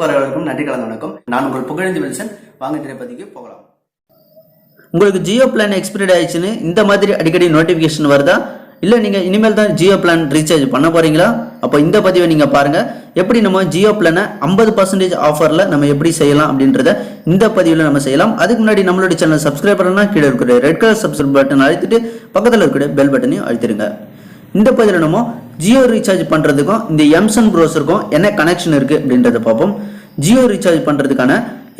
சேனலுக்கு நன்றி கலந்து வணக்கம். நான் உங்கள் புகழேந்தி வில்சன். வாங்க திரைப்பதிக்கு போகலாம். உங்களுக்கு ஜியோ பிளான் எக்ஸ்பீரியட் ஆயிடுச்சுன்னு இந்த மாதிரி அடிக்கடி நோட்டிஃபிகேஷன் வருதா? இல்லை நீங்கள் இனிமேல் தான் ஜியோ பிளான் ரீசார்ஜ் பண்ண போகிறீங்களா அப்போ இந்த பதிவை நீங்கள் பாருங்கள் எப்படி நம்ம ஜியோ பிளானை ஐம்பது பர்சன்டேஜ் ஆஃபரில் நம்ம எப்படி செய்யலாம் அப்படின்றத இந்த பதிவில் நம்ம செய்யலாம். அதுக்கு முன்னாடி நம்மளுடைய சேனல் சப்ஸ்கிரைப் பண்ணா கீழே இருக்கிற ரெட் கலர் சப்ஸ்கிரைப் பட்டன் அழுத்திட்டு பக்கத்தில் இருக்கிற பெல் பட்டனையும் அழுத்திடுங்க. இந்த பதிவில் நம்ம ஜியோ ரீசார்ஜ் பண்ணுறதுக்கும் இந்த எம்சன் ப்ரௌசருக்கும் என்ன கனெக்ஷன் இருக்குது அப்படின்றத பார்ப்போம். ஜியோ ரீசார்ஜ் பண்ணுறதுக்கான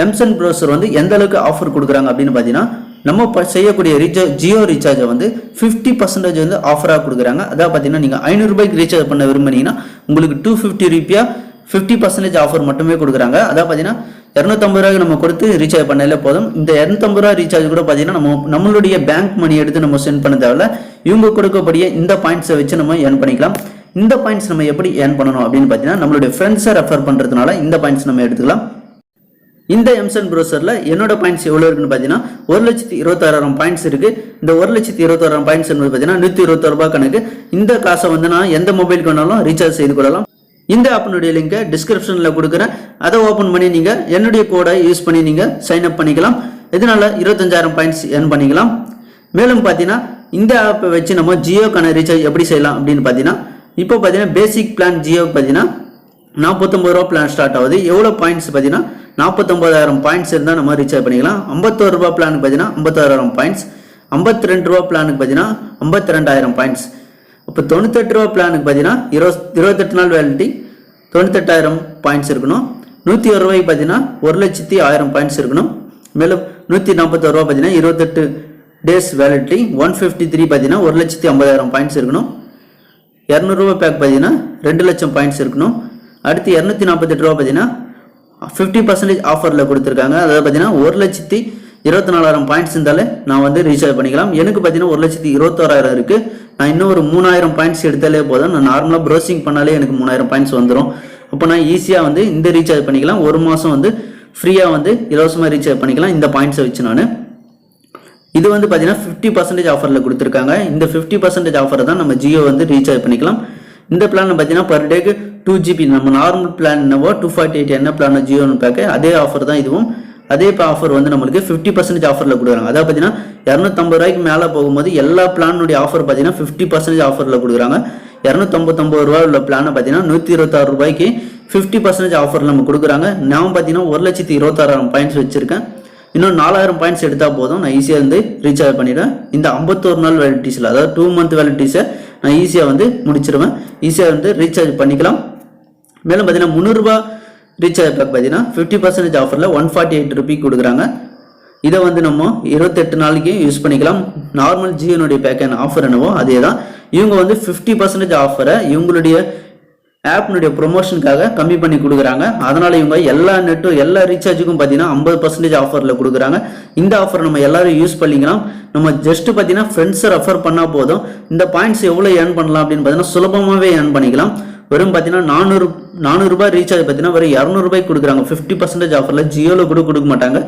எம்சன் ப்ரௌசர் வந்து எந்த அளவுக்கு ஆஃபர் கொடுக்குறாங்க அப்படின்னு பார்த்தீங்கன்னா நம்ம செய்யக்கூடிய ரீசார்ஜ் ஜியோ ரீசார்ஜை வந்து ஃபிஃப்டி பர்சன்டேஜ் வந்து ஆஃபராக கொடுக்குறாங்க. அதாவது பார்த்தீங்கன்னா நீங்கள் ஐநூறுரூபாய்க்கு ரீசார்ஜ் பண்ண விரும்புனீங்கன்னா உங்களுக்கு டூ ஃபிஃப்டி ருப்பியா ஃபிஃப்டி பர்சன்டேஜ் ஆஃபர் மட்டுமே கொடுக்குறாங்க. அதாவது பார்த்தீங்கன்னா இரநூத்தம்பது ரூபாய்க்கு நம்ம கொடுத்து ரீசார்ஜ் பண்ணாலே போதும். இந்த இரநூத்தம்பது ரூபா ரீசார்ஜ் கூட பார்த்தீங்கன்னா நம்ம நம்மளுடைய பேங்க் மணி எடுத்து நம்ம சென்ட் பண்ண தேவையில்ல. இவங்க கொடுக்கக்கூடிய இந்த பாயிண்ட்ஸை வச்சு நம்ம ஏர்ன் பண்ணிக்கலாம். இந்த பாயிண்ட்ஸ் நம்ம எப்படி ஏர்ன் பண்ணணும் அப்படின்னு பார்த்தீங்கன்னா நம்மளுடைய ஃப்ரெண்ட்ஸை ரெஃபர் பண்ணுறதுனால இந்த பாயிண்ட்ஸ் நம்ம எடுத்துக்கலாம். இந்த எம்சன் ப்ரௌசரில் என்னோட பாயிண்ட்ஸ் எவ்வளோ இருக்குன்னு பார்த்தீங்கன்னா ஒரு லட்சத்தி இருபத்தாறாயிரம் பாயிண்ட்ஸ் இருக்கு. இந்த ஒரு லட்சத்தி இருபத்தாறாயிரம் பாயிண்ட்ஸ் என்பது பார்த்தீங்கன்னா நூற்றி இருபத்தாறு ரூபாய் கணக்கு. இந்த காசை வந்து நான் எந்த மொபைலுக்கு வேணாலும் ரீசார்ஜ் செய்து கொள்ளலாம். இந்த ஆப்பினுடைய லிங்கை டிஸ்கிரிப்ஷனில் கொடுக்குறேன். அதை ஓப்பன் பண்ணி நீங்கள் என்னுடைய கோடை யூஸ் பண்ணி நீங்கள் சைன் அப் பண்ணிக்கலாம். இதனால இருபத்தஞ்சாயிரம் பாயிண்ட்ஸ் ஏர்ன் பண்ணிக்கலாம். மேலும் பார்த்தீங்கன்னா இந்த ஆப்பை வச்சு நம்ம ஜியோக்கான ரீசார்ஜ் எப்படி செய்யலாம் அப்படின்னு பார்த்தீங்கன்னா இப்போ பார்த்தீங்கன்னா பேசிக் பிளான் ஜியோவுக்கு பார்த்தீங்கன்னா நாற்பத்தொம்பது ரூபா பிளான் ஸ்டார்ட் ஆகுது. எவ்வளோ பாயிண்ட்ஸ் பார்த்தீங்கன்னா நாற்பத்தொம்பதாயிரம் பாயிண்ட்ஸ் இருந்தால் நம்ம ரீசார்ஜ் பண்ணிக்கலாம். ஐம்பத்தோரு ரூபா பிளானுக்கு பார்த்தீங்கன்னா ஐம்பத்தாயிரம் பாயிண்ட்ஸ் ஐம்பத்தி ரெண்டு ரூபா பிளானுக்கு பார்த்தீங்கன்னா ஐம்பத்தி ரெண்டாயிரம் பாயிண்ட்ஸ் இப்போ தொண்ணூத்தெட்டு ரூபா பிளானுக்கு பார்த்தீங்கன்னா இருபத் இருபத்தெட்டு நாள் வேலிட்டி தொண்ணூத்தெட்டாயிரம் பாயிண்ட்ஸ் இருக்கணும். நூற்றி ஒரு ரூபாய்க்கு பார்த்தீங்கன்னா ஒரு லட்சத்தி ஆயிரம் பாயிண்ட்ஸ் இருக்கணும். மேலும் நூற்றி நாற்பத்தோரு ரூபா பார்த்தீங்கன்னா இருபத்தெட்டு days validity one fifty three பார்த்தீங்கன்னா ஒரு லட்சத்தி ஐம்பதாயிரம் பாயிண்ட்ஸ் இருக்கணும். இரநூறுவா பேக் பார்த்தீங்கன்னா ரெண்டு லட்சம் பாயிண்ட்ஸ் இருக்கணும். அடுத்து இரநூத்தி நாற்பத்தெட்டு ரூபா பார்த்தீங்கன்னா ஃபிஃப்டி பர்சன்டேஜ் ஆஃபரில் கொடுத்துருக்காங்க. அதாவது பார்த்தீங்கன்னா ஒரு லட்சத்தி இருபத்தி நாலாயிரம் பாயிண்ட்ஸ் இருந்தாலே நான் வந்து ரீசார்ஜ் பண்ணிக்கலாம். எனக்கு பார்த்தீங்கன்னா ஒரு லட்சத்தி இருபத்தோராயிரம் இருக்குது நான் இன்னும் ஒரு மூணாயிரம் பாயிண்ட்ஸ் எடுத்தாலே போதும். நான் நார்மலாக ப்ரௌசிங் பண்ணாலே எனக்கு மூணாயிரம் பாயிண்ட்ஸ் வந்துடும் அப்போ நான் ஈஸியாக வந்து இந்த ரீசார்ஜ் பண்ணிக்கலாம். ஒரு மாதம் வந்து ஃப்ரீயாக வந்து இலவசமாக ரீசார்ஜ் பண்ணிக்கலாம். இந்த பாயிண்ட்ஸை வச்சு நான். இது வந்து பார்த்தீங்கன்னா ஃபிஃப்டி பர்சன்டேஜ் ஆஃபரில் கொடுத்துருக்காங்க. இந்த ஃபிஃப்டி பர்சன்டேஜ் ஆஃபர் தான் நம்ம ஜியோ வந்து ரீசார்ஜ் பண்ணிக்கலாம். இந்த பிளான் பார்த்தீங்கன்னா பர் டேக்கு டூ ஜிபி நம்ம நார்மல் பிளான் என்னவோ டூ ஃபார்ட்டி எயிட் என்ன பிளான் ஜியோன்னு பேக்கு அதே ஆஃபர் தான் இதுவும். அதே ஆஃபர் வந்து நம்மளுக்கு ஃபிஃப்டி பர்சன்டேஜ் ஆஃபரில் கொடுக்குறாங்க. அதாவது பார்த்தீங்கன்னா இரநூத்தம்பது ரூபாய்க்கு மேலே போகும்போது எல்லா பிளானுடைய ஆஃபர் பார்த்தீங்கன்னா ஃபிஃப்டி பர்சன்டேஜ் ஆஃபரில் கொடுக்குறாங்க. இரநூத்தம்பத்தொம்பது ரூபா உள்ள பிளானை பார்த்தீங்கன்னா நூற்றி இருபத்தாறு ரூபாய்க்கு ஃபிஃப்டி பர்சன்டேஜ் ஆஃபர் நம்ம கொடுக்குறாங்க. நான் பார்த்தீங்கன்னா ஒரு லட்சத்தி இருபத்தாறாயிரம் பாயிண்ட்ஸ் வச்சுருக்கேன். இன்னும் நாலாயிரம் பாயிண்ட்ஸ் எடுத்தால் போதும். நான் ஈஸியாக வந்து ரீசார்ஜ் பண்ணிடுவேன். இந்த ஐம்பத்தோரு நாள் வேலிட்டிஸில் அதாவது டூ மந்த் வேலிட்டிஸை நான் ஈஸியாக வந்து முடிச்சிருவேன். ஈஸியாக வந்து ரீசார்ஜ் பண்ணிக்கலாம். மேலும் பார்த்தீங்கன்னா முந்நூறுரூபா ரீசார்ஜ் பேக் பார்த்தீங்கன்னா ஃபிஃப்டி பர்சன்டேஜ் ஆஃபரில் ஒன் ஃபார்ட்டி எயிட் ருபி கொடுக்குறாங்க. இதை வந்து நம்ம இருபத்தெட்டு நாளைக்கு யூஸ் பண்ணிக்கலாம். நார்மல் ஜியோனுடைய பேக்கன் ஆஃபர் என்னவோ அதே தான் இவங்க வந்து ஃபிஃப்டி பர்சன்டேஜ் ஆஃபரை இவங்களுடைய ஆப்னுடைய ப்ரொமோஷனுக்காக கம்மி பண்ணி கொடுக்குறாங்க. அதனால இவங்க எல்லா நெட்டும் எல்லா ரீசார்ஜுக்கும் பார்த்தீங்கன்னா ஐம்பது பர்சன்டேஜ் ஆஃபரில் கொடுக்குறாங்க. இந்த ஆஃபர் நம்ம எல்லாரும் யூஸ் பண்ணிக்கலாம். நம்ம ஜஸ்ட் பார்த்தீங்கன்னா ஃப்ரெண்ட்ஸை ரெஃபர் பண்ணால் போதும். இந்த பாயிண்ட்ஸ் எவ்வளோ ஏர்ன் பண்ணலாம் அப்படின்னு பார்த்தீங்கன்னா சுலபமாகவே ஏர்ன் பண்ணிக்கலாம். வெறும் பார்த்தீங்கன்னா நானூறு நானூறுரூபா ரீசார்ஜ் பார்த்தீங்கன்னா வெறும் இரநூறுபாய்க்கு கொடுக்குறாங்க. ஃபிஃப்டி பர்சன்டேஜ் ஆஃபரில் ஜியோவில் கூட கொடுக்க மாட்டாங்க.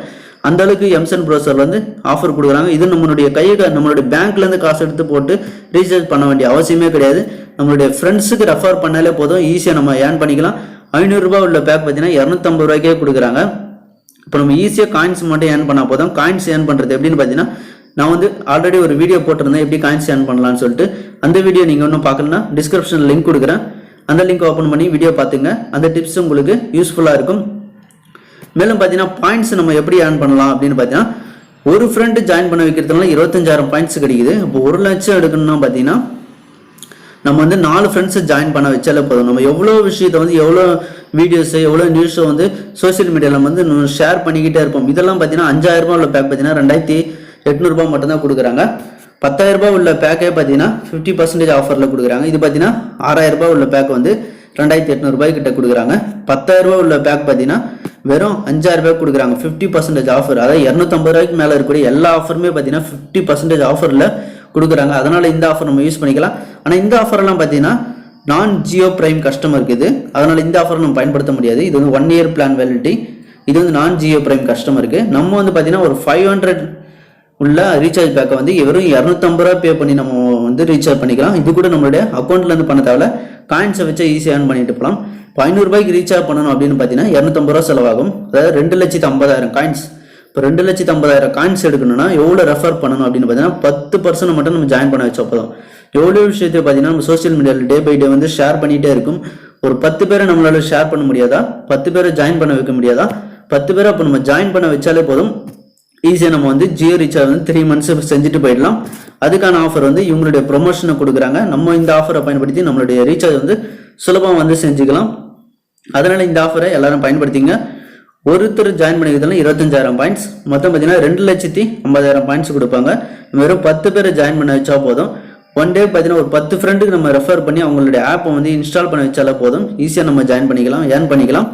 அந்த அளவுக்கு எம்சன் ப்ரௌசர் வந்து ஆஃபர் கொடுக்குறாங்க. இது நம்மளுடைய கையை நம்மளுடைய பேங்க்லேருந்து காசு எடுத்து போட்டு ரீசார்ஜ் பண்ண வேண்டிய அவசியமே கிடையாது. நம்மளுடைய ஃப்ரெண்ட்ஸுக்கு ரெஃபர் பண்ணாலே போதும். ஈஸியாக நம்ம ஏர்ன் பண்ணிக்கலாம். ஐநூறுரூபா உள்ள பேக் பார்த்தீங்கன்னா இரநூத்தம்பது ரூபாய்க்கே கொடுக்குறாங்க. இப்போ நம்ம ஈஸியாக காயின்ஸ் மட்டும் ஏர்ன் பண்ணால் போதும். காயின்ஸ் ஏர்ன் பண்ணுறது எப்படின்னு பார்த்தீங்கன்னா நான் வந்து ஆல்ரெடி ஒரு வீடியோ போட்டிருந்தேன். எப்படி காயின்ஸ் ஏர்ன் பண்ணலாம்னு சொல்லிட்டு. அந்த வீடியோ நீங்கள் ஒன்றும் பார்க்கலன்னா டிஸ்கிரிப்ஷனில் லிங்க் கொடுக்குறேன். அந்த லிங்க் ஓப்பன் பண்ணி வீடியோ பார்த்துங்க. அந்த டிப்ஸ் உங்களுக்கு யூஸ்ஃபுல்லாக இருக்கும். மேலும் பார்த்தீங்கன்னா பாயிண்ட்ஸ் நம்ம எப்படி ஏர்ன் பண்ணலாம் அப்படின்னு பார்த்தீங்கன்னா ஒரு ஃப்ரெண்டு ஜாயின் பண்ண வைக்கிறதுனால இருபத்தஞ்சாயிரம் பாயிண்ட்ஸ் கிடைக்குது. இப்போ ஒரு லட்சம் எடுக்கணும்னா பார்த்தீங்கன்னா நம்ம வந்து நாலு ஃப்ரெண்ட்ஸை ஜாயின் பண்ண வச்சாலே போதும். நம்ம எவ்வளோ விஷயத்தை வந்து எவ்வளோ வீடியோஸு எவ்வளோ நியூஸை வந்து சோஷியல் மீடியாவில் வந்து ஷேர் பண்ணிக்கிட்டே இருப்போம். இதெல்லாம் பார்த்தீங்கன்னா அஞ்சாயிரம் ரூபாய் உள்ள பேக் பார்த்தீங்கன்னா ரெண்டாயிரத்தி எட்நூறுபா மட்டும்தான் கொடுக்குறாங்க. பத்தாயிரம் ரூபாய் உள்ள பேக்கே பார்த்தீங்கன்னா ஃபிஃப்டி பர்சன்டேஜ் ஆஃபரில் கொடுக்குறாங்க. இது பார்த்தீங்கன்னா ஆறாயிரம் ரூபாய் உள்ள பேக் வந்து ரெண்டாயிரத்தி எட்நூறுபாய் கிட்ட கொடுக்குறாங்க. பத்தாயிரம் ரூபாய் உள்ள பேக் பார்த்தீங்கன்னா வெறும் அஞ்சாயிரம் ரூபாய் கொடுக்குறாங்க. ஃபிஃப்டி பர்சன்டேஜ் ஆஃபர் அதாவது இரநூத்தம்பது ரூபாய்க்கு மேலே இருக்கக்கூடிய எல்லா ஆஃபருமே பார்த்தீங்கன்னா ஃபிஃப்டி பர்சன்டேஜ் ஆஃபரில் கொடுக்குறாங்க. அதனால் இந்த ஆஃபர் நம்ம யூஸ் பண்ணிக்கலாம். ஆனால் இந்த ஆஃபர்லாம் பார்த்தீங்கன்னா நான் ஜியோ பிரைம் கஸ்டமருக்கு இது. அதனால் இந்த ஆஃபர் நம்ம பயன்படுத்த முடியாது. இது வந்து ஒன் இயர் பிளான் வேலிட்டி இது வந்து நான் ஜியோ பிரைம் கஸ்டமருக்கு நம்ம வந்து பார்த்தீங்கன்னா ஒரு ஃபைவ் ஹண்ட்ரட் உள்ள ரீசார்ஜ் பேக்கை வந்து வெறும் இரநூத்தம்பது ரூபா பே பண்ணி நம்ம வந்து ரீசார்ஜ் பண்ணிக்கலாம். இது கூட நம்மளுடைய அக்கௌண்ட்லேருந்து பண்ண தேவை காயின்ஸை வச்சு ஈஸியாக ஏர்ன் பண்ணிட்டு போகலாம் இப்போ ஐநூறுரூபாய்க்கு ரீசார்ஜ் பண்ணணும் அப்படின்னு பார்த்தீங்கன்னா இரநூத்தம்பது ரூபா செலவாகும். அதாவது ரெண்டு லட்சத்து ஐம்பதாயிரம் காயின்ஸ் இப்போ ரெண்டு லட்சத்து ஐம்பதாயிரம் காயின்ஸ் எடுக்கணும்னா எவ்வளோ ரெஃபர் பண்ணணும் அப்படின்னு பார்த்தீங்கன்னா பத்து பர்சன்ட் மட்டும் நம்ம ஜாயின் பண்ண வச்சா போதும். எவ்வளோ விஷயத்தை பார்த்தீங்கன்னா நம்ம சோஷியல் மீடியாவில் டே பை டே வந்து ஷேர் பண்ணிகிட்டே இருக்கும். ஒரு பத்து பேரை நம்மளால ஷேர் பண்ண முடியாதா? பத்து பேரை ஜாயின் பண்ண வைக்க முடியாதா? பத்து பேரை அப்போ நம்ம ஜாயின் பண்ண வச்சாலே போதும். ஈஸியாக நம்ம வந்து ஜியோ ரீசார்ஜ் வந்து த்ரீ மந்த்ஸ் செஞ்சுட்டு போயிடலாம். அதுக்கான ஆஃபர் வந்து இவங்களுடைய ப்ரொமோஷனை கொடுக்குறாங்க. நம்ம இந்த ஆஃபரை பயன்படுத்தி நம்மளுடைய ரீசார்ஜ் வந்து சுலபமாக வந்து செஞ்சுக்கலாம். அதனால இந்த ஆஃபரை எல்லாரும் பயன்படுத்திங்க. ஒருத்தர் ஜாயின் பண்ணிக்கிறதுல இருபத்தஞ்சாயிரம் பாயிண்ட்ஸ் மொத்தம் பார்த்தீங்கன்னா ரெண்டு லட்சத்தி ஐம்பதாயிரம் பாயிண்ட்ஸ் கொடுப்பாங்க. வெறும் பத்து பேரை ஜாயின் பண்ண வச்சா போதும். ஒன் டே பார்த்தீங்கன்னா ஒரு பத்து ஃப்ரெண்டுக்கு நம்ம ரெஃபர் பண்ணி அவங்களுடைய ஆப்பை வந்து இன்ஸ்டால் பண்ண வச்சாலே போதும். ஈஸியாக நம்ம ஜாயின் பண்ணிக்கலாம் ஏர்ன் பண்ணிக்கலாம்.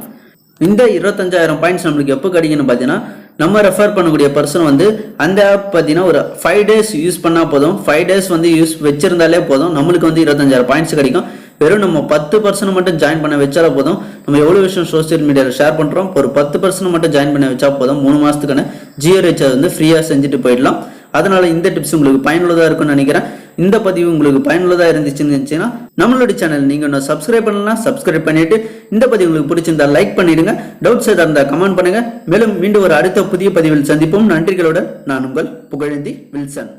இந்த இருபத்தஞ்சாயிரம் பாயிண்ட்ஸ் நம்மளுக்கு எப்போ கிடைக்குன்னு பார்த்தீங்கன்னா நம்ம ரெஃபர் பண்ணக்கூடிய பர்சன் வந்து அந்த ஆப் பார்த்தீங்கன்னா ஒரு ஃபைவ் டேஸ் யூஸ் பண்ணால் போதும். ஃபைவ் டேஸ் வந்து யூஸ் வச்சிருந்தாலே போதும். நம்மளுக்கு வந்து இருபத்தஞ்சாயிரம் பாயிண்ட்ஸ் கிடைக்கும். வெறும் நம்ம பத்து பர்சன்ட் மட்டும் ஜாயின் பண்ண வச்சாலே போதும். நம்ம எவ்வளோ விஷயம் சோஷியல் மீடியாவில் ஷேர் பண்ணுறோம் ஒரு பத்து பர்சன்ட் மட்டும் ஜாயின் பண்ண வச்சா போதும். மூணு மாதத்துக்கான ஜியோ ரீசார்ஜ் வந்து ஃப்ரீயாக செஞ்சுட்டு போயிடலாம். அதனால் இந்த டிப்ஸ் உங்களுக்கு பயனுள்ளதாக இருக்கும்னு நினைக்கிறேன். இந்த பதிவு உங்களுக்கு பயனுள்ளதாக இருந்துச்சுன்னு இருந்துச்சுன்னா நம்மளோட சேனல் நீங்கள் இன்னும் சப்ஸ்கிரைப் பண்ணலாம் சப்ஸ்கிரைப் பண்ணிட்டு இந்த பதிவு உங்களுக்கு பிடிச்சிருந்தா லைக் பண்ணிடுங்க. டவுட்ஸ் எதாவது இருந்தால் கமெண்ட் பண்ணுங்க. மேலும் மீண்டும் ஒரு அடுத்த புதிய பதிவில் சந்திப்போம். நன்றிகளோட நான் உங்கள் புகழேந்தி வில்சன்.